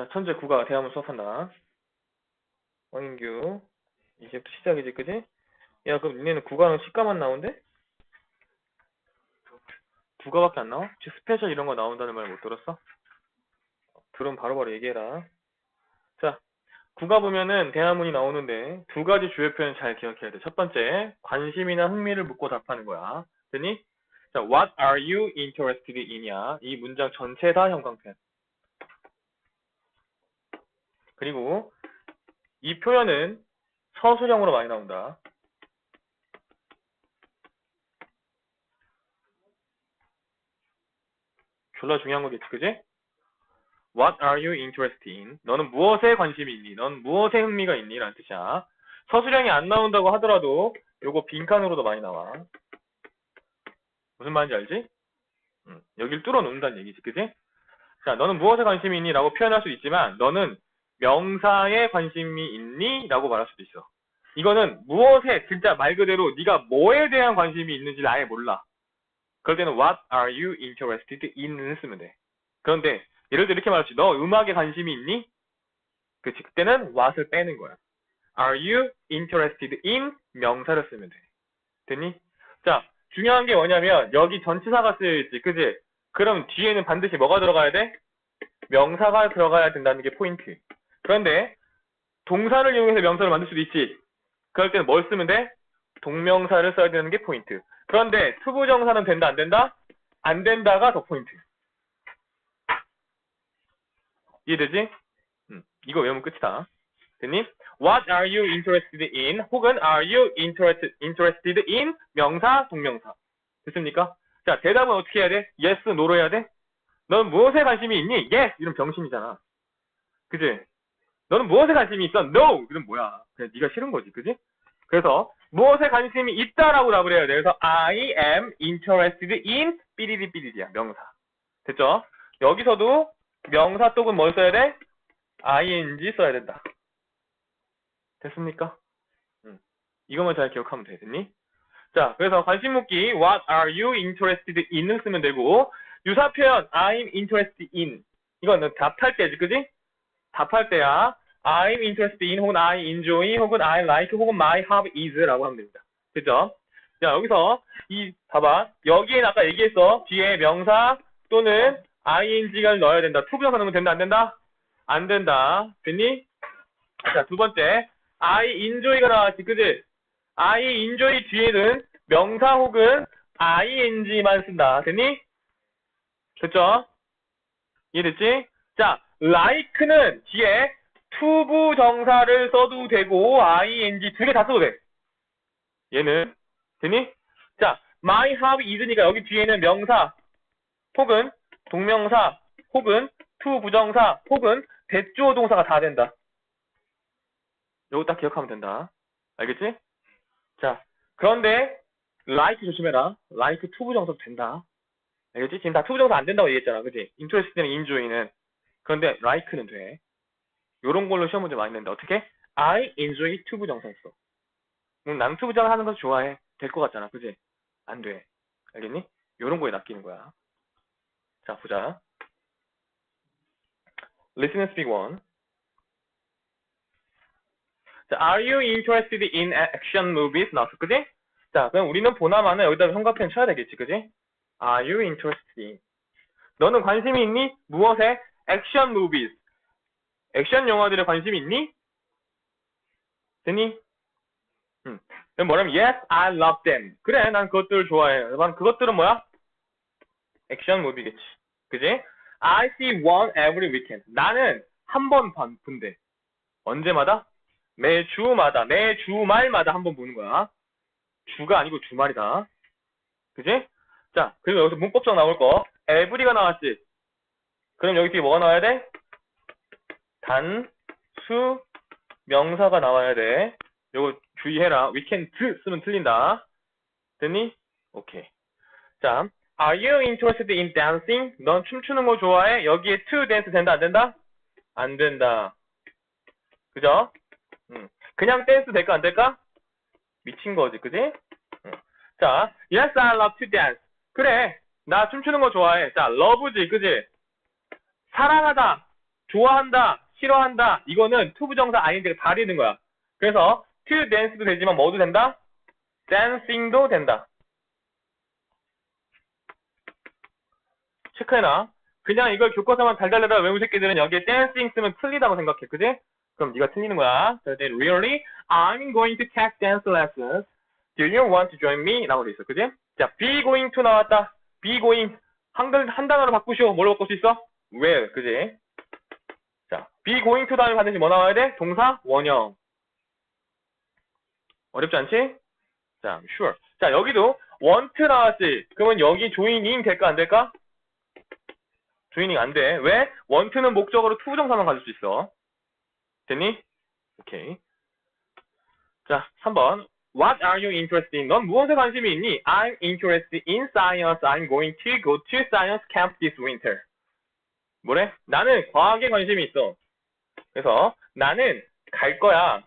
자, 천재 국어 대화문 수업한다. 원인규. 이제부터 시작이지, 그지? 야, 그럼 니네는 국어는 시가만 나온대? 국어밖에 안 나와? 혹시 스페셜 이런 거 나온다는 말 못 들었어? 들으면 바로바로 얘기해라. 자, 국어 보면은 대화문이 나오는데 두 가지 주요 표현 잘 기억해야 돼. 첫 번째, 관심이나 흥미를 묻고 답하는 거야. 됐니? 자, what are you interested in이야. 이 문장 전체 다 형광펜. 그리고 이 표현은 서술형으로 많이 나온다. 졸라 중요한 거겠지, 그지? What are you interested in? 너는 무엇에 관심이 있니? 넌 무엇에 흥미가 있니? 라는 뜻이야. 서술형이 안 나온다고 하더라도 요거 빈칸으로도 많이 나와. 무슨 말인지 알지? 응, 여길 뚫어 놓는다는 얘기지, 그지? 자, 너는 무엇에 관심이 있니? 라고 표현할 수 있지만 너는 명사에 관심이 있니? 라고 말할 수도 있어. 이거는 무엇에 진짜 말 그대로 네가 뭐에 대한 관심이 있는지를 아예 몰라. 그럴 때는 what are you interested in을 쓰면 돼. 그런데 예를 들어 이렇게 말하지. 너 음악에 관심이 있니? 그치. 그때는 what을 빼는 거야. Are you interested in 명사를 쓰면 돼. 됐니? 자, 중요한 게 뭐냐면 여기 전치사가 쓰여있지. 그지? 그럼 뒤에는 반드시 뭐가 들어가야 돼? 명사가 들어가야 된다는 게 포인트. 그런데 동사를 이용해서 명사를 만들 수도 있지. 그럴 때는 뭘 쓰면 돼? 동명사를 써야 되는 게 포인트. 그런데 투부정사는 된다 안 된다? 안 된다가 더 포인트. 이해되지? 음, 이거 외우면 끝이다. 됐니? What are you interested in? 혹은 are you interested, interested in? 명사, 동명사. 됐습니까? 자, 대답은 어떻게 해야 돼? Yes, No로 해야 돼? 넌 무엇에 관심이 있니? Yes! 이런 병신이잖아. 그지? 너는 무엇에 관심이 있어? No! 이건 뭐야? 그냥 네가 싫은 거지, 그지? 그래서 무엇에 관심이 있다라고 답을 해야 돼. 그래서 I am interested in 삐리리 삐리리야. 명사. 됐죠? 여기서도 명사 쪽은 뭘 써야 돼? ing 써야 된다. 됐습니까? 음. 이것만 잘 기억하면 돼. 됐니? 자, 그래서 관심 묻기 What are you interested in을 쓰면 되고 유사 표현 I'm interested in 이거는 답할 때지, 그지? 답할 때야 I'm interested in 혹은 I enjoy 혹은 I like 혹은 my hobby is라고 하면 됩니다. 그죠? 자, 여기서 이 봐봐. 여기에 아까 얘기했어. 뒤에 명사 또는 ing를 넣어야 된다. 투부정사 넣으면 된다 안 된다? 안 된다. 됐니? 자, 두 번째. I enjoy가 나왔지. 그지? I enjoy 뒤에는 명사 혹은 ing만 쓴다. 됐니? 됐죠? 이해됐지? 자, like는 뒤에 투부 정사를 써도 되고 ing 두 개 다 써도 돼. 얘는 되니? 자, my hobby is니까 여기 뒤에는 명사 혹은 동명사 혹은 투부정사 혹은 대주어 동사가 다 된다. 요거 딱 기억하면 된다. 알겠지? 자, 그런데 like 조심해라. like 투부정사도 된다. 알겠지? 지금 다 투부정사 안 된다고 얘기했잖아. 그지? interest는 enjoy는. 그런데 like는 돼. 요런 걸로 시험 문제 많이 낸다. 어떻게? I enjoy 투부정사 했어. 음, 난 투부정사 하는 거 좋아해. 될 것 같잖아. 그지? 안 돼. 알겠니? 요런 거에 낚이는 거야. 자, 보자. Listen and speak one. 자, are you interested in action movies? 나왔어. 그지? 자, 그럼 우리는 보나마나 여기다 형광펜 쳐야 되겠지. 그지? Are you interested in? 너는 관심이 있니? 무엇에? 액션 movies. 액션 영화들에 관심 있니? 되니? 음. 그럼 뭐냐면 yes, I love them. 그래, 난 그것들을 좋아해. 난 그것들은 뭐야? 액션 무비겠지. 그지? I see one every weekend. 나는 한 번 본대. 언제마다? 매 주마다, 매 주말마다 한 번 보는 거야. 주가 아니고 주말이다. 그지? 자, 그리고 여기서 문법적 나올 거. every가 나왔지. 그럼 여기 뒤에 뭐가 나와야 돼? 단, 수, 명사가 나와야 돼. 요거 주의해라. weekend 쓰면 틀린다. 됐니? 오케이. 자, are you interested in dancing? 넌 춤추는 거 좋아해? 여기에 to dance 된다, 안 된다? 안 된다. 그죠? 음. 그냥 댄스 될까, 안 될까? 미친 거지, 그지? 음. 자, yes, I love to dance. 그래, 나 춤추는 거 좋아해. 자, love지, 그지? 사랑하다. 좋아한다, 싫어한다. 이거는 to 부정사 ing가 다 되는 거야. 그래서 to dance도 되지만 뭐도 된다? dancing도 된다. 체크해놔. 그냥 이걸 교과서만 달달달달 외운 새끼들은 여기에 dancing 쓰면 틀리다고 생각해. 그지? 그럼 네가 틀리는 거야. Then really, I'm going to take dance lessons. Do you want to join me? 라고 돼 있어. 그지? 자, be going to 나왔다. be going. 한, 글- 한 단어로 바꾸시오. 뭘로 바꿀 수 있어? will. 그지? 자, be going to 다음에 반드시 뭐 나와야 돼? 동사, 원형. 어렵지 않지? 자, sure. 자, 여기도 want 나왔지. 그러면 여기 joining 될까 안 될까? 조이닝 안 돼. 왜? 원트는 목적으로 투부정사만 가질 수 있어. 됐니? 오케이. 자, 3번. What are you interested in? 넌 무엇에 관심이 있니? I'm interested in science. I'm going to go to science camp this winter. 뭐래? 나는 과학에 관심이 있어. 그래서 나는 갈 거야.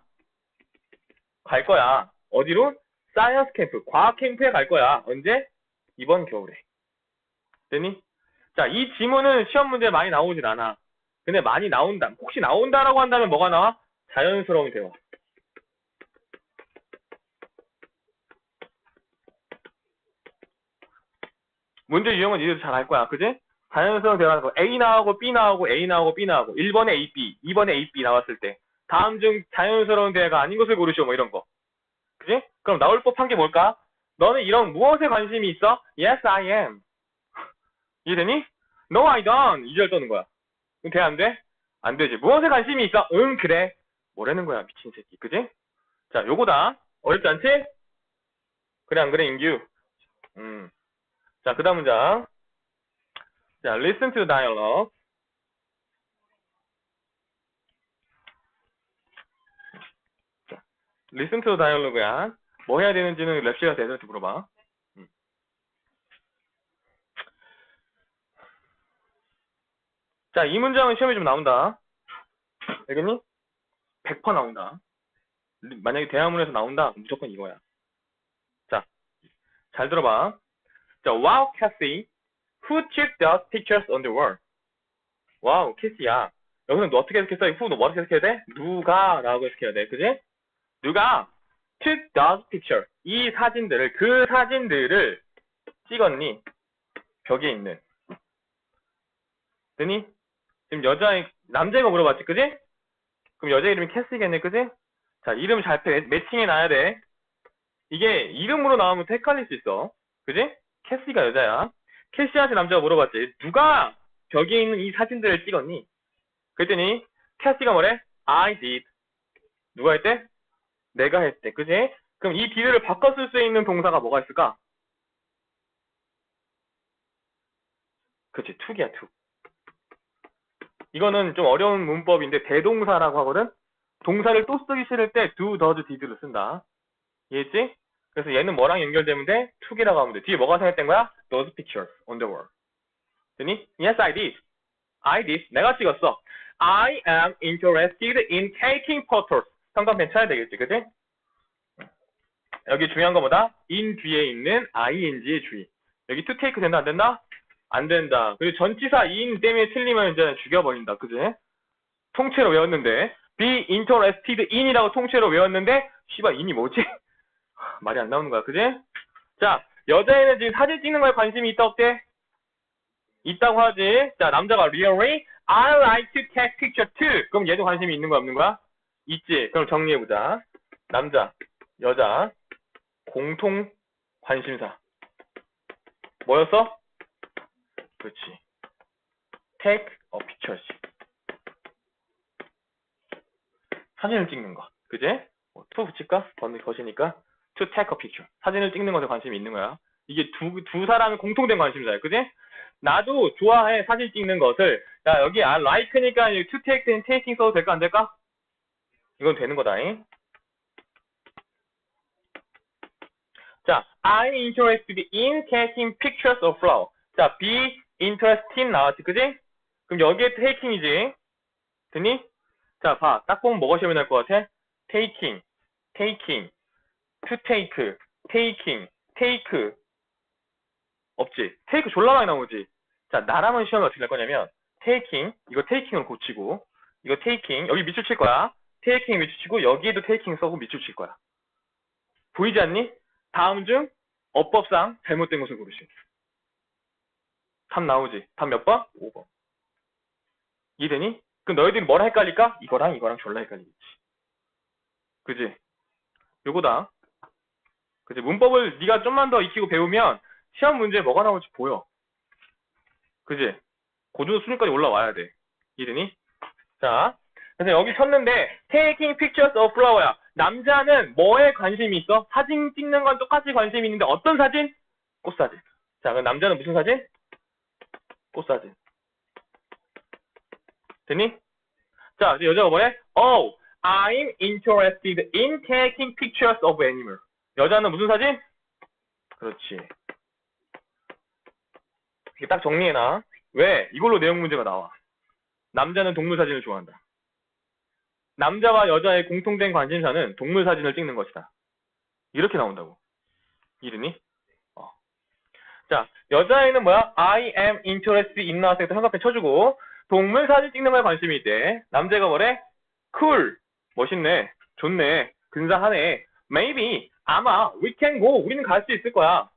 갈 거야. 어디로? 사이언스 캠프. 과학 캠프에 갈 거야. 언제? 이번 겨울에. 됐니? 자, 이 지문은 시험 문제에 많이 나오진 않아. 근데 많이 나온다. 혹시 나온다라고 한다면 뭐가 나와? 자연스러운 대화. 문제 유형은 니들도 잘 알 거야. 그지? 자연스러운 대화는 거. A 나오고 B 나오고 A 나오고 B 나오고 1번에 A, B, 2번에 A, B 나왔을 때 다음 중 자연스러운 대화가 아닌 것을 고르시오. 뭐 이런 거. 그지? 그럼 나올 법한 게 뭘까? 너는 이런 무엇에 관심이 있어? Yes, I am. 이해되니? No, I don't. 이절 떠는 거야. 그럼 돼, 안 돼? 안 되지. 무엇에 관심이 있어? 응, 그래. 뭐라는 거야, 미친 새끼. 그지? 자, 요거다. 어렵지 않지? 그래, 안 그래, 인규? 음. 자, 그 다음 문장. 자, listen to dialogue. 자, listen to the dialogue야. 뭐 해야 되는지는 랩시가 대들한테 물어봐. 음. 자, 이 문장은 시험에 좀 나온다. 알겠니? 100% 나온다. 만약에 대화문에서 나온다, 무조건 이거야. 자, 잘 들어봐. 자, wow, Cassie, who took those pictures on the wall? 와우, 캐시야. 여기서 너 어떻게 해석했어? who 너 뭐라고 해석해야 돼? 누가 라고 해석해야 돼. 그지? 누가 took those pictures. 이 사진들을, 그 사진들을 찍었니? 벽에 있는. 되니? 지금 여자, 남자가 물어봤지, 그지? 그럼 여자 이름이 캐시겠네, 그지? 자, 이름 잘 매, 매칭해 놔야 돼. 이게 이름으로 나오면 또 헷갈릴 수 있어. 그지? 캐시가 여자야. 캐시한테 남자가 물어봤지. 누가 벽에 있는 이 사진들을 찍었니? 그랬더니 캐시가 뭐래? I did. 누가 했대? 내가 했대. 그지? 그럼 이 did를 바꿔 쓸 수 있는 동사가 뭐가 있을까? 그치, took이야, took. 이거는 좀 어려운 문법인데 대동사라고 하거든? 동사를 또 쓰기 싫을 때 do, does, did를 쓴다. 이해했지? 그래서 얘는 뭐랑 연결되면 돼? took이라고 하면 돼. 뒤에 뭐가 생겼된 거야? Those pictures on the wall. 되니? Yes, I did. I did. 내가 찍었어. I am interested in taking photos. 상관펜 쳐야 되겠지, 그치? 여기 중요한 거 뭐다? in 뒤에 있는 ing의 주의. 여기 to take 된다, 안 된다? 안 된다. 그리고 전치사 in 때문에 틀리면 이제 죽여버린다. 그지? 통째로 외웠는데 be interested in이라고 통째로 외웠는데 씨발 in이 뭐지? 말이 안 나오는 거야. 그지? 자, 여자애는 지금 사진 찍는 거에 관심이 있다 없대? 있다고 하지. 자, 남자가 really I like to take picture too. 그럼 얘도 관심이 있는 거야, 없는 거야? 있지. 그럼 정리해 보자. 남자, 여자 공통 관심사. 뭐였어? 그렇지. take a picture지. 사진을 찍는 거. 그지? 뭐, to 붙일까? 번호 거시니까 to take a picture. 사진을 찍는 것에 관심이 있는 거야. 이게 두, 두 사람이 공통된 관심사야. 그지? 나도 좋아해, 사진 찍는 것을. 자, 여기 I like니까 to take 된 taking 써도 될까, 안 될까? 이건 되는 거다 잉. 자, I'm interested in taking pictures of flower. 자, be interested 나왔지, 그지? 그럼 여기에 taking이지. 됐니? 자, 봐. 딱 보면 뭐가 시험이 날 것 같아? taking, taking, to take, taking, take. 없지? take 졸라 많이 나오지? 자, 나라면 시험이 어떻게 날 거냐면, taking 이거 taking으로 고치고 이거 taking 여기 밑줄 칠 거야. taking 밑줄 치고 여기에도 taking 써고 밑줄 칠 거야. 보이지 않니? 다음 중 어법상 잘못된 것을 고르시오. 답 나오지? 답 몇 번? 5번. 이해되니? 그럼 너희들이 뭐랑 헷갈릴까? 이거랑 이거랑 졸라 헷갈리겠지. 그지? 요거다. 그지? 문법을 네가 좀만 더 익히고 배우면 시험 문제에 뭐가 나올지 보여. 그지? 고등어 수준까지 올라와야 돼. 이해되니? 자, 그래서 여기 쳤는데 taking pictures of flower야. 남자는 뭐에 관심이 있어? 사진 찍는 건 똑같이 관심이 있는데 어떤 사진? 꽃사진. 자, 그럼 남자는 무슨 사진? 꽃사진. 됐니? 자, 여자가 뭐래? Oh, I'm interested in taking pictures of animal. 여자는 무슨 사진? 그렇지. 이게 딱 정리해놔. 왜? 이걸로 내용 문제가 나와. 남자는 동물 사진을 좋아한다. 남자와 여자의 공통된 관심사는 동물 사진을 찍는 것이다. 이렇게 나온다고. 이름이? 어. 자, 여자애는 뭐야? I am interested in 때 삼각대 쳐주고 동물 사진 찍는 거에 관심이 있대. 남자가 뭐래? cool. 멋있네. 좋네. 근사하네. maybe. 아마 we can go. 우리는 갈 수 있을 거야.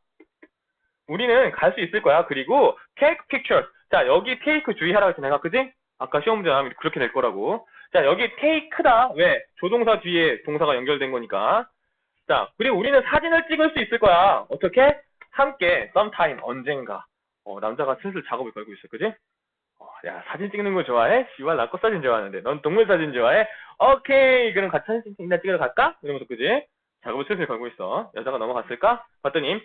우리는 갈 수 있을 거야. 그리고 take pictures. 자, 여기 take 주의하라고 했지 내가 그지? 아까 시험 문제 나오면 그렇게 될 거라고. 자, 여기 take다. 왜? 조동사 뒤에 동사가 연결된 거니까. 자, 그리고 우리는 사진을 찍을 수 있을 거야. 어떻게? 함께 sometime 언젠가. 어, 남자가 슬슬 작업을 걸고 있어. 그지? 어, 야, 사진 찍는 거 좋아해? 씨발, 나 꽃 사진 좋아하는데. 넌 동물 사진 좋아해? 오케이. 그럼 같이 사진 찍나 찍으러 갈까? 이러면서, 그지? 작업을 슬슬 걸고 있어. 여자가 넘어갔을까? 봤더니,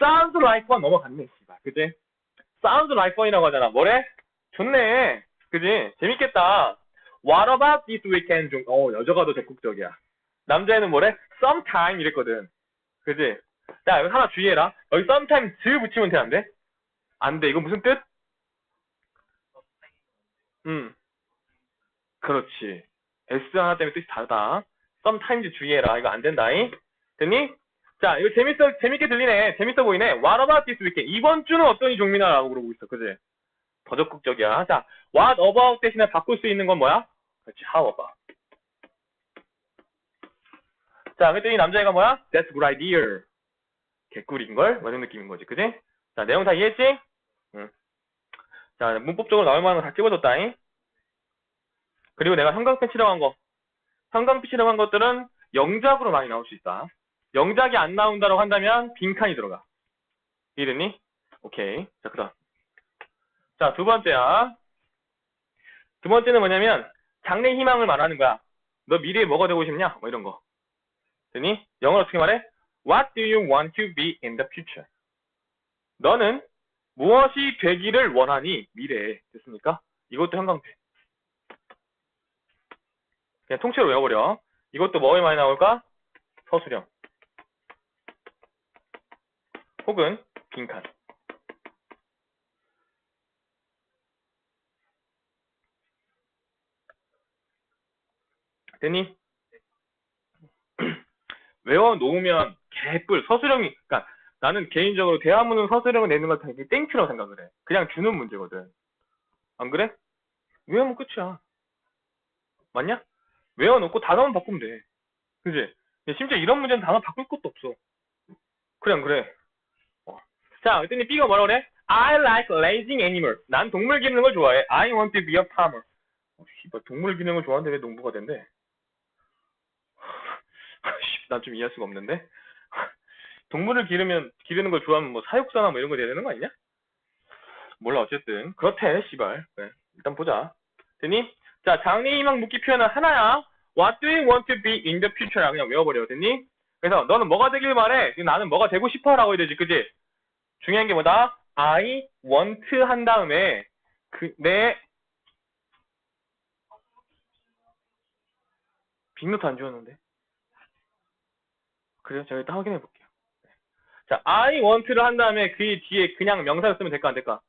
sounds like one 넘어갔네, 씨발. 그지? sounds like one이라고 하잖아. 뭐래? 좋네. 그지? 재밌겠다. What about this weekend? 중, 어, 여자가 더 적극적이야. 남자애는 뭐래? sometime 이랬거든. 그지? 자, 여기 하나 주의해라. 여기 sometime 즈 붙이면 돼, 안 돼? 안 돼. 이거 무슨 뜻? 음. 그렇지. S 하나 때문에 뜻이 다르다. sometimes 주의해라. 이거 안 된다잉. 됐니? 자, 이거 재밌어, 재밌게 들리네. 재밌어 보이네. What about this weekend? 이번 주는 어떠니, 종민아? 라고 물어보고 있어. 그지? 더 적극적이야. 자, what about 대신에 바꿀 수 있는 건 뭐야? 그렇지, how about. 자, 그랬더니 남자애가 뭐야? That's good idea. 개꿀인걸? 뭐 이런 느낌인 거지, 그지? 자, 내용 다 이해했지? 응. 자, 문법적으로 나올 만한 거 다 찍어줬다잉. 그리고 내가 형광펜 칠하고 한 거. 형광펜 칠하고 한 것들은 영작으로 많이 나올 수 있다. 영작이 안 나온다고 한다면 빈칸이 들어가. 이해됐니? 오케이. 자, 그 다음. 자, 두 번째야. 두 번째는 뭐냐면, 장래 희망을 말하는 거야. 너 미래에 뭐가 되고 싶냐? 뭐 이런 거. 됐니? 영어로 어떻게 말해? What do you want to be in the future? 너는 무엇이 되기를 원하니? 미래에. 됐습니까? 이것도 형광펜. 그냥 통째로 외워버려. 이것도 뭐에 많이 나올까? 서술형. 혹은 빈칸. 됐니? 외워 놓으면 개뿔 서술형이 그러니까 나는 개인적으로 대화문은 서술형을 내는 걸 되게 땡큐라고 생각을 해. 그냥 주는 문제거든. 안 그래? 외우면 끝이야. 맞냐? 외워놓고 단어만 바꾸면 돼. 그지? 심지어 이런 문제는 단어 바꿀 것도 없어. 안 그래? 어. 자, 그랬더니 B가 뭐라 그래? I like raising animal. 난 동물 기르는 걸 좋아해. I want to be a farmer. 어, 씨발, 동물 기르는 걸 좋아하는데 왜 농부가 된대? 난좀 이해할 수가 없는데? 동물을 기르면, 기르는 걸 좋아하면 뭐 사육사나 뭐 이런 거 돼야 되는 거 아니냐? 몰라, 어쨌든. 그렇대, 씨발. 그래, 일단 보자. 됐니? 자, 장래 희망 묻기 표현은 하나야. What do you want to be in the future야. 그냥 외워버려. 됐니? 그래서 너는 뭐가 되길 바래? 나는 뭐가 되고 싶어 라고 해야 되지. 그지? 중요한 게 뭐다? I want 한 다음에 그, 내 빅노트 안 지웠는데. 그래요? 제가 일단 확인해 볼게요. 자, I want를 한 다음에 그 뒤에 그냥 명사를 쓰면 될까 안 될까?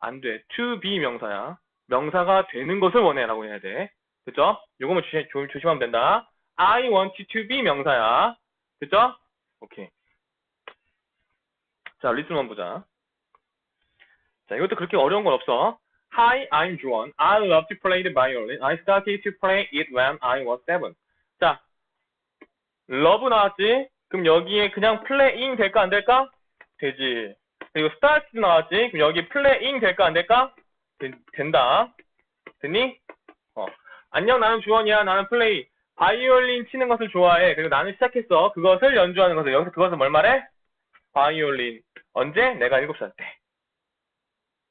안 돼. to be 명사야. 명사가 되는 것을 원해 라고 해야 돼. 됐죠? 요거만 조심, 조, 조심하면 된다. I want to be 명사야. 됐죠? 오케이. 자, 리스만 보자. 자, 이것도 그렇게 어려운 건 없어. Hi, I'm Juan. I love to play the violin. I started to play it when I was seven. 자, love 나왔지? 그럼 여기에 그냥 playing 될까 안 될까? 되지. 그리고 start 나왔지? 그럼 여기 playing 될까 안 될까? 되- 된다. 됐니? 어. 안녕, 나는 주원이야. 나는 플레이. 바이올린 치는 것을 좋아해. 그리고 나는 시작했어. 그것을 연주하는 것을. 여기서 그것은 뭘 말해? 바이올린. 언제? 내가 7살 때.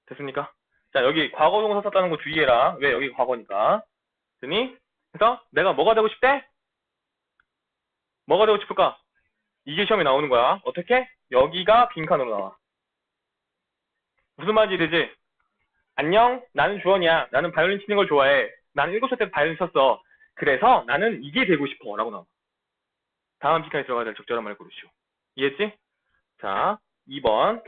됐습니까? 자, 여기 과거 동사 썼다는 거 주의해라. 왜? 여기 과거니까. 됐니? 그래서 내가 뭐가 되고 싶대? 뭐가 되고 싶을까? 이게 시험에 나오는 거야. 어떻게? 여기가 빈칸으로 나와. 무슨 말인지 되지? 안녕, 나는 주원이야. 나는 바이올린 치는 걸 좋아해. 나는 7살 때 바이올린 쳤어. 그래서 나는 이게 되고 싶어. 라고 나와. 다음 빈칸에 들어가야 될 적절한 말 고르시오. 이해했지? 자, 2번.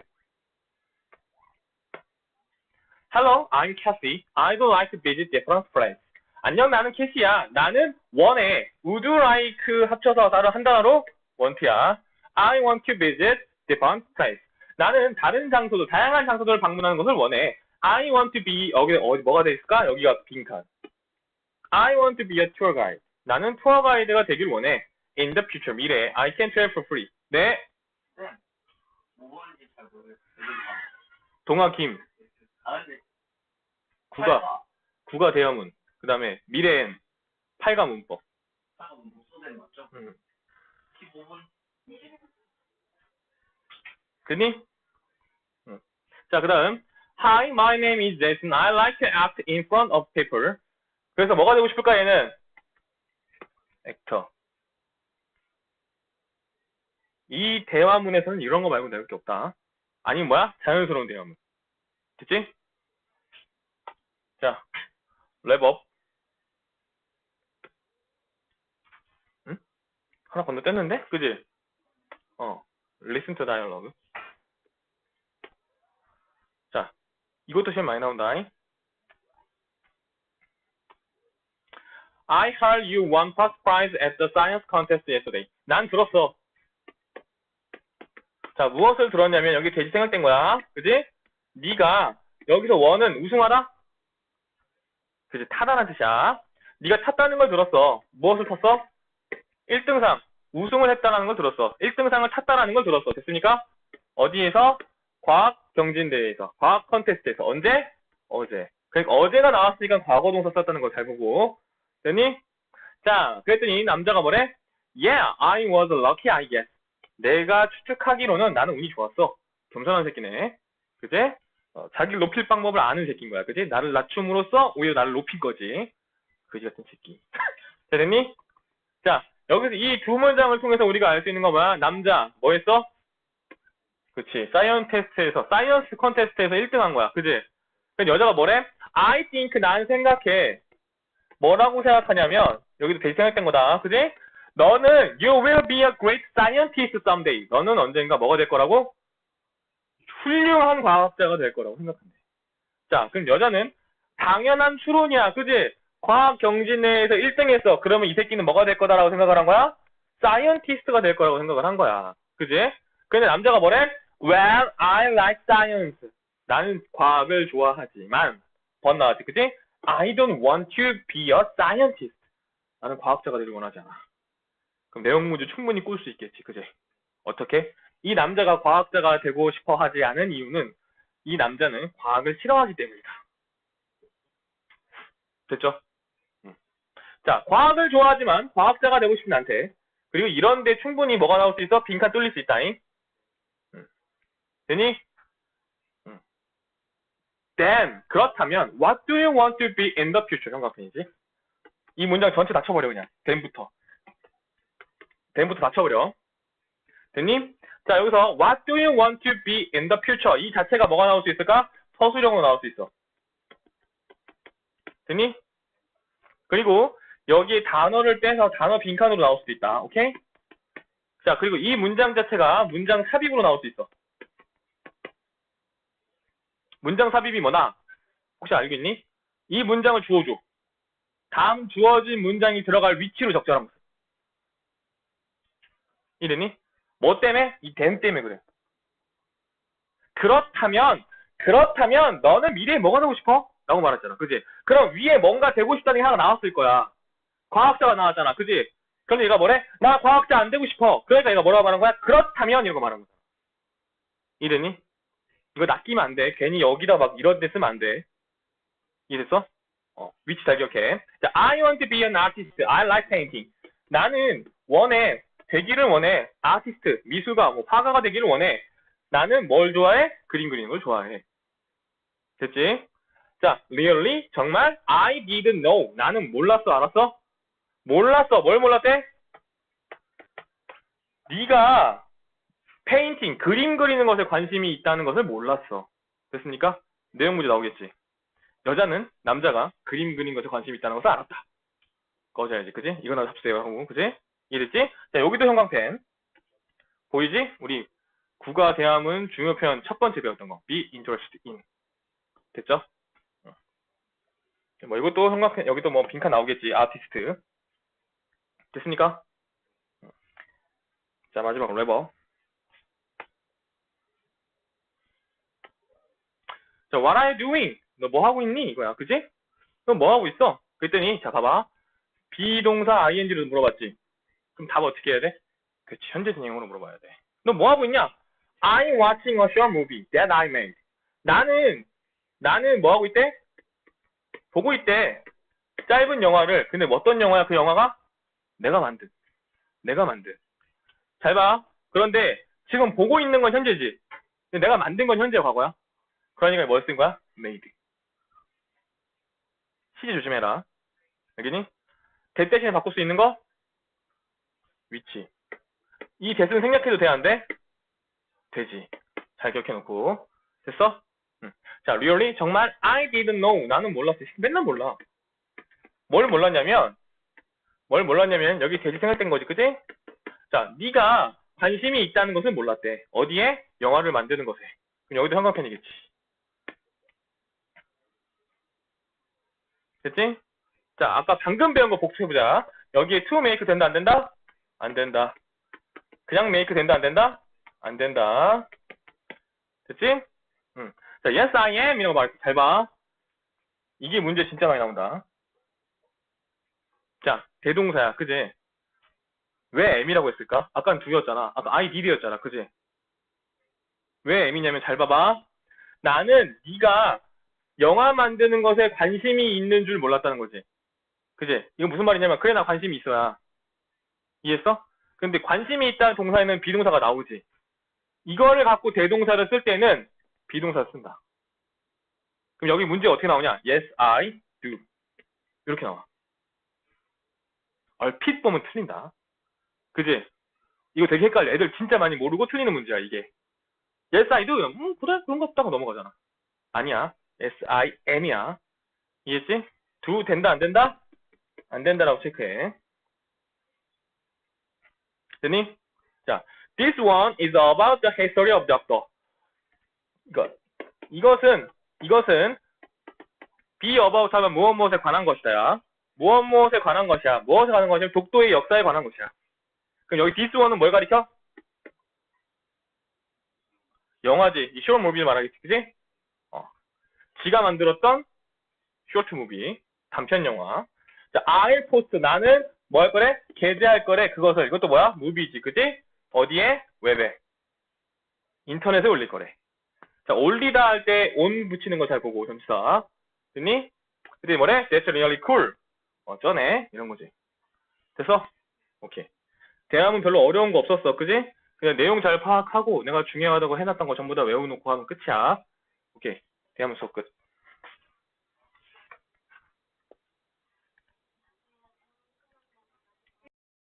Hello, I'm Cassie. I'd like to visit different places. 안녕, 나는 캐시야. 나는 원해. Would like 합쳐서 따로 한 단어로 want야. I want to visit different places. 나는 다른 장소도, 다양한 장소들을 방문하는 것을 원해. I want to be, 여기 어디 뭐가 돼 있을까? 여기가 빈칸. I want to be a tour guide. 나는 투어 가이드가 되길 원해. In the future, 미래에. I can travel for free. 네, 뭐하는지 잘 모르겠어요. 동아 김, 아, 근데 국가, 국가 대여문. 그 다음에 미래엔 팔가 문법. 못 쏘는 맞죠? 음. 15분 20. 됐니? 응. 자, 그 다음. Hi, my name is Jason. I like to act in front of people. 그래서 뭐가 되고 싶을까, 얘는? 액터. 이 대화문에서는 이런 거 말고 나올 게 없다. 아니면 뭐야? 자연스러운 대화문. 됐지? 자, 랩업. 응? 하나 건너뛰었는데? 그지? 어, listen to dialogue. 자, 이것도 시험 많이 나온다. I heard you won first prize at the science contest yesterday. 난 들었어. 자, 무엇을 들었냐면 여기 돼지 생각된 거야. 그지? 네가 여기서 원은 우승하다? 그지? 타다라는 뜻이야. 네가 탔다는 걸 들었어. 무엇을 탔어? 1등상. 우승을 했다라는 걸 들었어. 1등상을 탔다라는 걸 들었어. 됐습니까? 어디에서? 과학 경진대회에서. 과학 컨테스트에서. 언제? 어제. 그러니까 어제가 나왔으니까 과거 동사 썼다는 걸 잘 보고. 됐니? 자, 그랬더니 남자가 뭐래? Yeah, I was lucky, I guess. 내가 추측하기로는 나는 운이 좋았어. 겸손한 새끼네. 그지? 어, 자기를 높일 방법을 아는 새끼인 거야. 그지? 나를 낮춤으로써 오히려 나를 높인 거지. 그지 같은 새끼. 자, 됐니? 자, 여기서 이 두 문장을 통해서 우리가 알 수 있는 거 뭐야? 남자, 뭐 했어? 그치. 사이언 테스트에서, 사이언스 컨테스트에서 1등 한 거야. 그지? 그럼 여자가 뭐래? I think, 난 생각해. 뭐라고 생각하냐면, 여기도 되게 생각된 거다. 그지? 너는, you will be a great scientist someday. 너는 언젠가 뭐가 될 거라고? 훌륭한 과학자가 될 거라고 생각한대. 자, 그럼 여자는 당연한 추론이야. 그지? 과학 경진회에서 1등 했어. 그러면 이 새끼는 뭐가 될 거다라고 생각을 한 거야? 사이언티스트가 될 거라고 생각을 한 거야. 그지? 근데 남자가 뭐래? Well, I like science. 나는 과학을 좋아하지만 번 나왔지. 그지? I don't want to be a scientist. 나는 과학자가 되길 원하지 않아. 그럼 내용 문제 충분히 꿀 수 있겠지. 그지? 어떻게? 이 남자가 과학자가 되고 싶어 하지 않은 이유는 이 남자는 과학을 싫어하기 때문이다. 됐죠? 음. 자, 과학을 좋아하지만 과학자가 되고 싶은 나한테 그리고 이런데 충분히 뭐가 나올 수 있어? 빈칸 뚫릴 수 있다잉. 음. 되니? 음. Then 그렇다면 What do you want to be in the future? 형광펜이지. 이 문장 전체 닫혀버려 그냥. then부터. Then부터 닫혀버려. 됐니? 자 여기서 What do you want to be in the future? 이 자체가 뭐가 나올 수 있을까? 서술형으로 나올 수 있어. 됐니? 그리고 여기에 단어를 빼서 단어 빈칸으로 나올 수도 있다. 오케이? 자, 그리고 이 문장 자체가 문장 삽입으로 나올 수 있어. 문장 삽입이 뭐나? 혹시 알겠니? 이 문장을 주어줘. 다음 주어진 문장이 들어갈 위치로 적절한 모습. 이랬니? 뭐 때문에? 이 댐 때문에 그래. 그렇다면, 그렇다면 너는 미래에 뭐가 되고 싶어? 라고 말했잖아. 그지? 그럼 위에 뭔가 되고 싶다는 게 하나 나왔을 거야. 과학자가 나왔잖아. 그지? 그런데 얘가 뭐래? 나 과학자 안 되고 싶어. 그러니까 얘가 뭐라고 말한 거야? 그렇다면 거 말한 거야. 이랬니? 이거 낚이면 안 돼. 괜히 여기다 막 이런 데 쓰면 안 돼. 이해됐어? 어, 위치 잘 기억해. 자, I want to be an artist. I like painting. 나는 원해. 되기를 원해. 아티스트, 미술가, 뭐 화가가 되기를 원해. 나는 뭘 좋아해? 그림 그리는 걸 좋아해. 됐지? 자, really? 정말? I didn't know. 나는 몰랐어, 알았어? 몰랐어. 뭘 몰랐대? 네가 페인팅, 그림 그리는 것에 관심이 있다는 것을 몰랐어. 됐습니까? 내용 문제 나오겠지. 여자는 남자가 그림 그리는 것에 관심이 있다는 것을 알았다. 꺼져야지, 그지? 이거나 합세요, 하고, 그지? 이해됐지? 자, 여기도 형광펜. 보이지? 우리 국가 대함은 중요 표현 첫 번째 배웠던 거. be interested in. 됐죠? 어. 뭐 이것도 형광펜, 여기도 뭐 빈칸 나오겠지. 아티스트. 됐습니까? 어. 자, 마지막 레버. 자, what are you doing? 너 뭐 하고 있니? 이거야. 그지? 너 뭐 하고 있어? 그랬더니, 자, 봐봐. 비동사 ing로 물어봤지. 그럼 답 어떻게 해야 돼? 그치, 현재 진행으로 물어봐야 돼. 너 뭐 하고 있냐? I'm watching a short movie that I made. 나는, 나는 뭐 하고 있대? 보고 있대. 짧은 영화를. 근데 뭐 어떤 영화야? 그 영화가? 내가 만든. 내가 만든. 잘 봐. 그런데 지금 보고 있는 건 현재지. 근데 내가 만든 건 현재 과거야. 그러니까 뭘 쓴 거야? made. 시제 조심해라. 알겠니? 대 대신에 바꿀 수 있는 거? 위치. 이 대승 생략해도 돼, 안 돼? 되지. 잘 기억해놓고. 됐어? 응. 자, really? 정말 I didn't know. 나는 몰랐어. 맨날 몰라. 뭘 몰랐냐면, 뭘 몰랐냐면, 여기 대지 생략된 거지, 그지? 자, 네가 관심이 있다는 것을 몰랐대. 어디에? 영화를 만드는 것에. 그럼 여기도 형광펜이겠지. 됐지? 자, 아까 방금 배운 거 복습해보자. 여기에 to make 된다, 안 된다? 안 된다. 그냥 make 된다, 안 된다? 안 된다. 됐지? 응. 자, yes, I am. 이라고 말했어. 잘 봐. 이게 문제 진짜 많이 나온다. 자, 대동사야. 그지? 왜 am이라고 했을까? 아까는 두였잖아. 아까 I did였잖아. 그지? 왜 am이냐면 잘 봐봐. 나는 네가 영화 만드는 것에 관심이 있는 줄 몰랐다는 거지. 그지? 이거 무슨 말이냐면 그래 나 관심이 있어야. 이해했어? 근데 관심이 있다는 동사에는 비동사가 나오지. 이거를 갖고 대동사를 쓸 때는 비동사를 쓴다. 그럼 여기 문제 어떻게 나오냐? Yes, I do. 이렇게 나와. 얼핏 보면 틀린다. 그지? 이거 되게 헷갈려. 애들 진짜 많이 모르고 틀리는 문제야, 이게. Yes, I do. 음, 그래, 그런 거 없다고 넘어가잖아. 아니야. S, I, M이야. 이해했지? do 된다, 안 된다? 안 된다라고 체크해. 됐니? 자, this one is about the history of doctor. 이것, 이것은, 이것은 be about 하면 무엇 무엇에 관한 것이다. 무엇 무엇에 관한 것이야. 무엇에 관한 것이야? 독도의 역사에 관한 것이야. 그럼 여기 this one은 뭘 가리켜? 영화지. 이 쇼트 무비를 말하겠지, 그지? 어. 지가 만들었던 쇼트 무비, 단편 영화. 자, I'll post. 나는 뭐 할 거래? 게재할 거래. 그것을. 이것도 뭐야? 무비지. 그지? 어디에? 웹에. 인터넷에 올릴 거래. 자, 올리다 할 때 온 붙이는 거 잘 보고 점수다. 됐니? 그때 뭐래? That's really cool. 어쩌네? 이런 거지. 됐어? 오케이. 대화문 별로 어려운 거 없었어. 그지? 그냥 내용 잘 파악하고 내가 중요하다고 해놨던 거 전부 다 외워놓고 하면 끝이야. 오케이. 대화문 수업 끝.